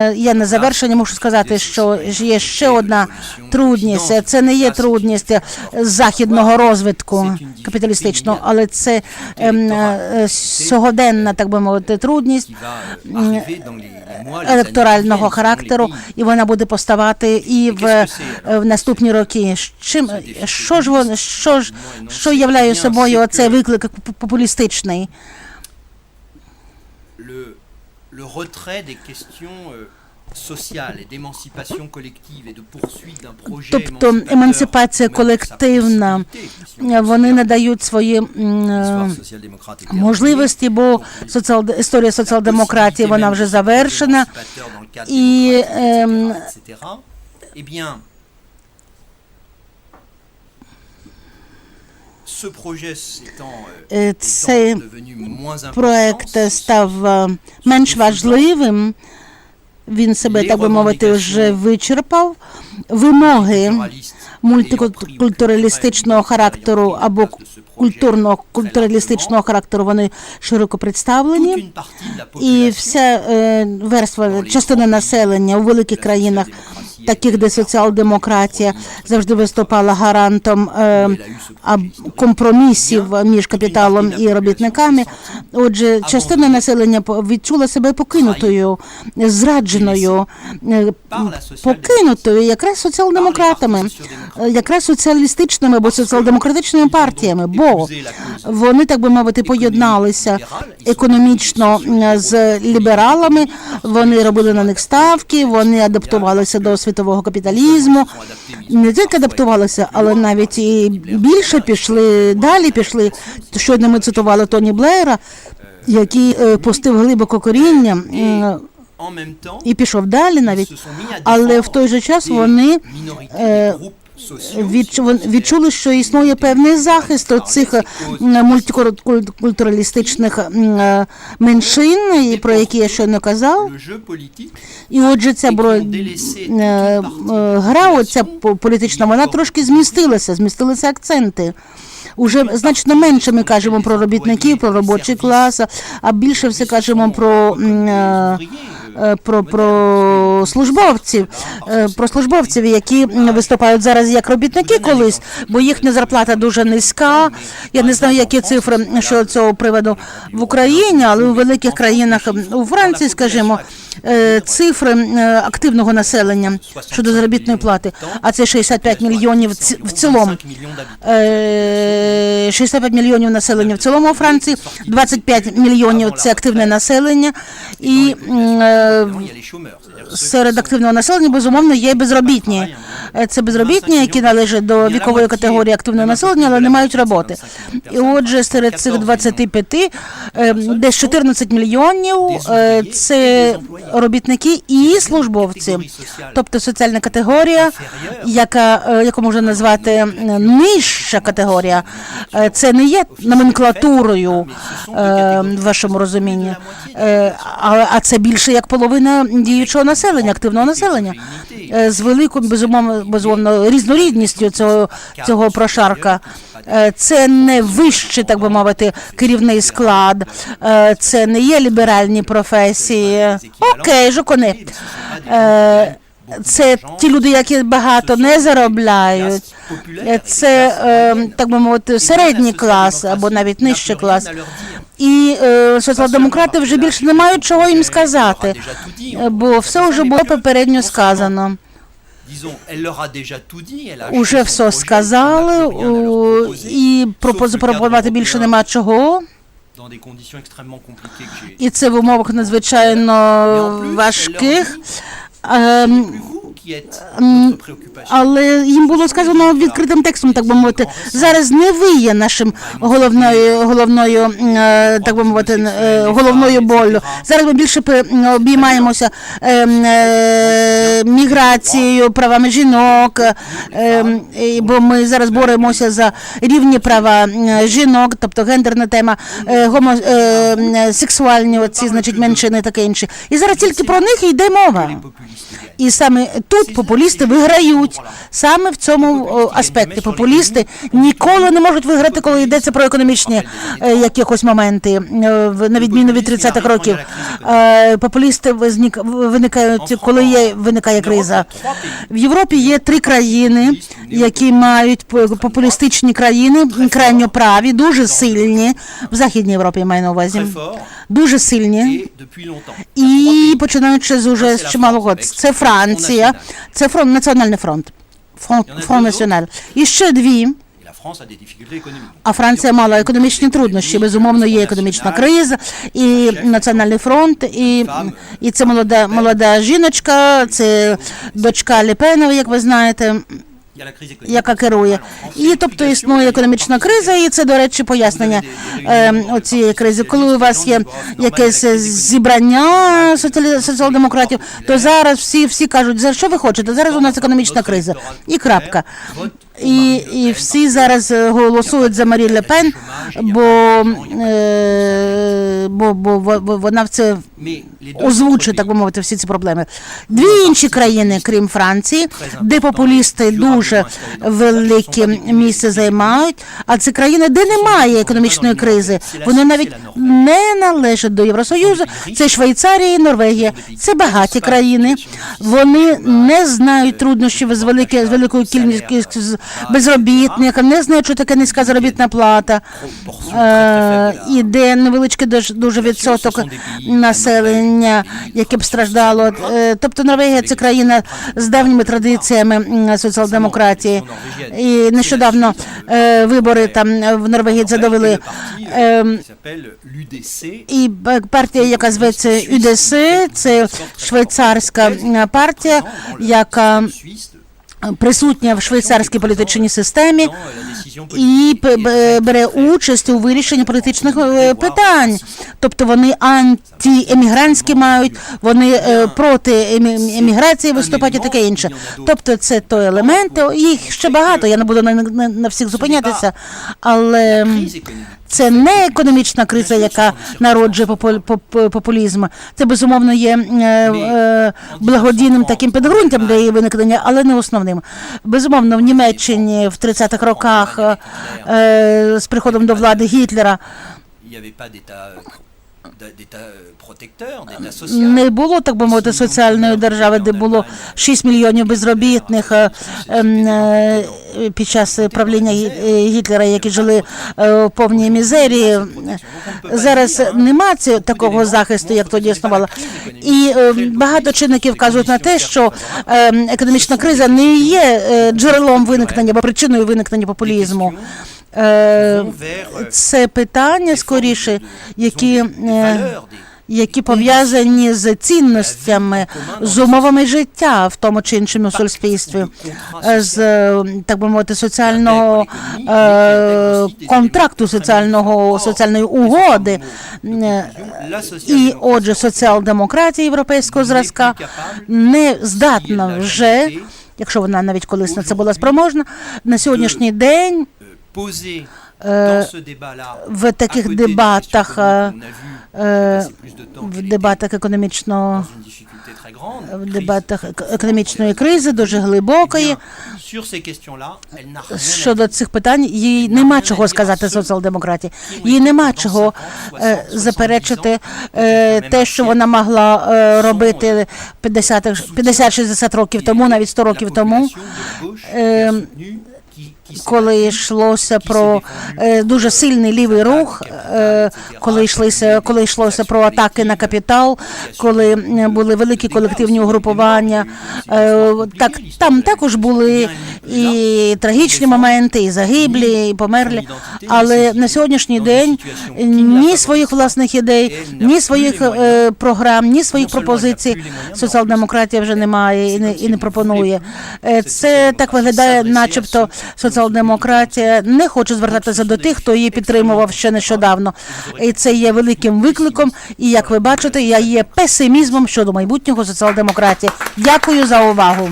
Е, Я на завершення мушу сказати, що є ще одна трудність. Це не є трудність західного розвитку капіталістичного, але це ем, е, сьогоденна, так би мовити, трудність електорального характеру, і вона буде поставати і в, е, в наступні роки. Чим що ж що ж що являє собою оцей виклик популістичний? Le, retrait des questions euh, sociales et d'émancipation collective et de poursuite d'un projet Тобто емансипація колективна, вони надають свої е, можливості, бо соціал... історія соціал-демократії вона вже завершена. І, Цей проект став менш важливим. Він себе, так би мовити, вже вичерпав. Вимоги мультикультуралістичного характеру або культурно-культуралістичного характеру вони широко представлені. І вся верства, частина населення у великих країнах, таких де соціал-демократія завжди виступала гарантом е, компромісів між капіталом і робітниками. Отже, частина населення відчула себе покинутою, зрадженою, е, покинутою якраз соціал-демократами, е, якраз соціалістичними або соціал-демократичними партіями, бо вони, так би мовити, поєдналися економічно з лібералами. Вони робили на них ставки, вони адаптувалися до світового капіталізму. Не тільки адаптувалися, але навіть і більше пішли далі. Пішли щойно ми цитували Тоні Блеєра, який е, пустив глибоко коріння е, і пішов далі навіть. Але в той же час вони е, відчули, що існує певний захист от цих мультикультуралістичних е, меншин, про які я щойно казав. І отже, ця бро... е, е, гра, оця по- політична, вона трошки змістилася, змістилися акценти. Уже значно менше ми кажемо про робітників, про робочий клас, а більше все кажемо про, про, про службовців, е, про службовців, які виступають зараз як робітники колись, бо їхня зарплата дуже низька. Я не знаю, які цифри щодо цього приводу в Україні, але у великих країнах у Франції, скажімо, е, цифри е, активного населення щодо заробітної плати, а це 65 мільйонів в цілому. Е, 65 мільйонів населення в цілому у Франції, 25 мільйонів це активне населення, і е, серед активного населення, безумовно, є безробітні. Е, Це безробітні, які належать до вікової категорії активного населення, але не мають роботи. І отже, серед цих 25 е, десь 14 мільйонів е, це робітники і службовці, тобто соціальна категорія, яка е, яку можна назвати е, нижча категорія. Е, Це не є номенклатурою е, в вашому розумінні, Е, а це більше як половина діючого населення, активного населення, Е, з великою безумовно, безумовно різнорідністю цього, цього прошарка. Е, Це не вищий, так би мовити, керівний склад, Е, це не є ліберальні професії. Окей, жукони. Це ті люди, які багато не заробляють. Це, е, так би мовити, середній клас або навіть нижчий клас. І е, соціал-демократи вже більше не мають чого їм сказати, бо все вже було попередньо сказано. Уже все сказали, і пропо- запропонувати більше нема чого. І це в умовах надзвичайно важких. Ем, але їм було сказано відкритим текстом, так би мовити. Зараз не ви є нашим головною, головною, е, так би мовити, е, головною болю. Зараз ми більше обіймаємося е, е, міграцією, правами жінок, е, м, і- бо ми зараз боремося за рівні права жінок, тобто гендерна тема, е, гомо, е, оці, значить, меншини, таке інше. І зараз тільки про них йде мова. І саме тут популісти виграють. Саме в цьому аспекті популісти ніколи не можуть виграти, коли йдеться про економічні якихось моменти, на відміну від 30-х років. Популісти виникають, коли є виникає криза. В Європі є три країни, які мають популістичні країни, крайньо праві, дуже сильні. В Західній Європі маю на увазі. Дуже сильні. І починаючи з уже з чималого, це Франція, це фронт, Національний фронт. Фронт, фронт Національ. І ще дві. А Франція мала економічні труднощі. Безумовно, є економічна криза, і національний фронт, і, і це молода молода жіночка, це дочка Ліпенова, як ви знаєте, яка керує. І тобто існує економічна криза, і це, до речі, пояснення е, оцієї кризи. Коли у вас є якесь зібрання соціал-демократів, то зараз всі всі кажуть, за що ви хочете? Зараз у нас економічна криза. І крапка. І, і всі зараз е, голосують за Марі Ле Пен, бо, е, бо, бо, бо вона в це озвучує, так би мовити, всі ці проблеми. Дві інші країни, крім Франції, де популісти дуже велике місце займають, а це країни, де немає економічної кризи. Вони навіть не належать до Євросоюзу. Це Швейцарія і Норвегія. Це багаті країни. Вони не знають труднощів з великою кількістю безробітних, не знають, що таке низька заробітна плата. Е, faible. і де невеличкий дуже, відсоток населення, яке б страждало. Е, Тобто Норвегія це країна з давніми традиціями соціал-демократії. І нещодавно е, вибори там в Норвегії задовели. Е, s'appelle l'UDC. І партія, яка зветься ЮДС, це швейцарська партія, яка присутня в швейцарській політичній системі. politique. і бере участь у вирішенні політичних е, питань. Тобто вони антиемігрантські мають, вони е, проти еміграції виступають і таке інше. Тобто це той елемент. Їх ще багато. Я не буду на, на, всіх зупинятися, але. Це не економічна криза, яка народжує попу- популізм. Це безумовно є е, е, благодійним таким підґрунтям для її виникнення, але не основним. Безумовно, в Німеччині в 30-х роках е, з приходом до влади Гітлера d'État d'État protecteur, d'État social. не було так би мовити соціальної держави, де було 6 мільйонів безробітних е, ем, е, під час правління е, Гітлера, які жили в повній мізерії. Зараз нема такого захисту, як тоді існувало. І е, багато чинників вказують на те, що економічна криза не є джерелом виникнення або причиною виникнення популізму. Е, Це питання скоріше, які. е, які пов'язані з цінностями, з умовами життя в тому чи іншому суспільстві, е, з так би мовити, соціального контракту, соціального соціальної угоди. І отже, соціал-демократія європейського зразка не здатна вже, якщо вона навіть колись на це була спроможна, на сьогоднішній день в таких дебатах, в дебатах економічно dans une difficulté très grande. в дебатах економічної кризи дуже глибокої. À Щодо цих питань їй нема чого сказати соціал-демократії. Їй нема чого е, заперечити е, те, що вона могла е, робити 50 50-60 років тому, навіть 100 років тому. Коли йшлося про дуже сильний лівий рух, коли йшлося, коли йшлося про атаки на капітал, коли були великі колективні угрупування. Е, так там також були і трагічні моменти, і загиблі, і померлі. Але на сьогоднішній день ні своїх власних ідей, ні своїх е, програм, ні своїх пропозицій. Соціал-демократія вже не має і не, і не пропонує. Е, Це так виглядає, начебто соціал-демократія не хоче звертатися до тих, хто її підтримував ще нещодавно. І це є великим викликом. І як ви бачите, я є песимізмом щодо майбутнього соціал-демократії. Дякую за увагу.